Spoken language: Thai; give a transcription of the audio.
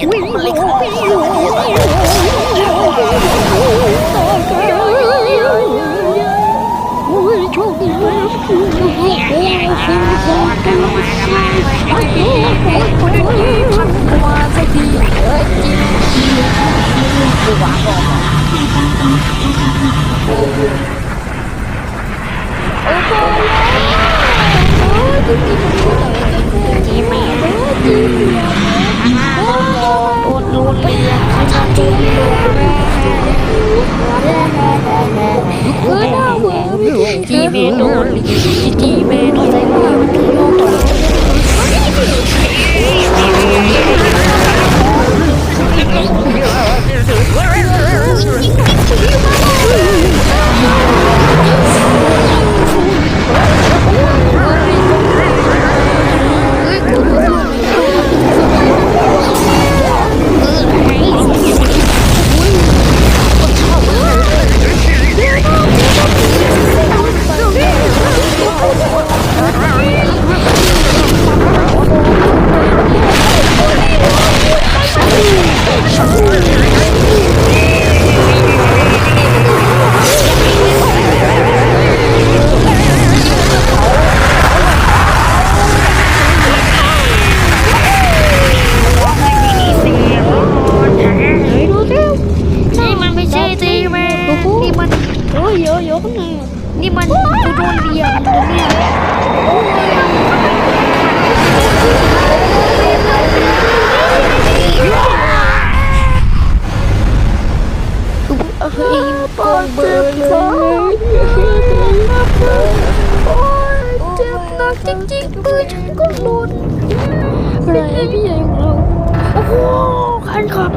Oh, โดนจีแม่โดนใจ นี่มันกูโดนเรียนเนี่ยเอ้ยปอดเจ็บเลยโอ้ยเจ็บหนักจริงๆปืนฉันก็หลุดอะไรพี่ใหญ่ของเราโอ้โหคันขับ